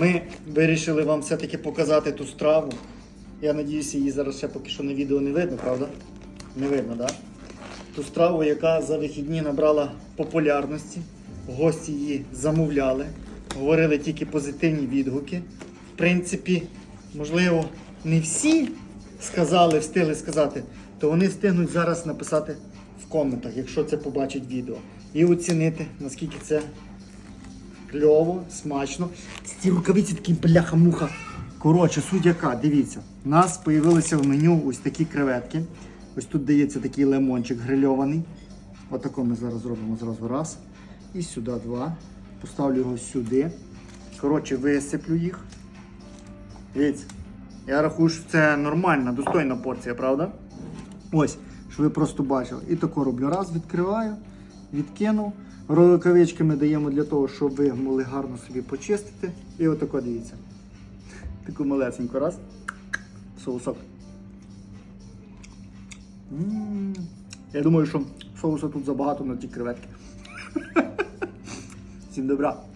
Ми вирішили вам все-таки показати ту страву. Я надіюся, її зараз ще поки що на відео не видно, правда? Не видно, так? Да? Ту страву, яка за вихідні набрала популярності. Гості її замовляли, говорили тільки позитивні відгуки. В принципі, можливо, не всі сказали, встигли сказати, то вони встигнуть зараз написати в коментах, якщо це побачить відео. І оцінити, наскільки це кльово, смачно. Ці рукавиці такі бляха-муха. Коротше, суть яка, дивіться, у нас з'явилися в меню ось такі креветки. Ось тут дається такий лимончик грильований. Отако ми зараз зробимо зразу раз. І сюди два. Поставлю його сюди. Коротше, висиплю їх. Дивіться. Я рахую, що це нормальна, достойна порція, правда? Ось, щоб ви просто бачили. І тако роблю. Раз, відкриваю, відкинув. Рукавички ми даємо для того, щоб ви могли гарно собі почистити. І отако дивіться. Таку малесеньку раз. Соусок. Я думаю, що соусу тут забагато на ті креветки. Всім добра.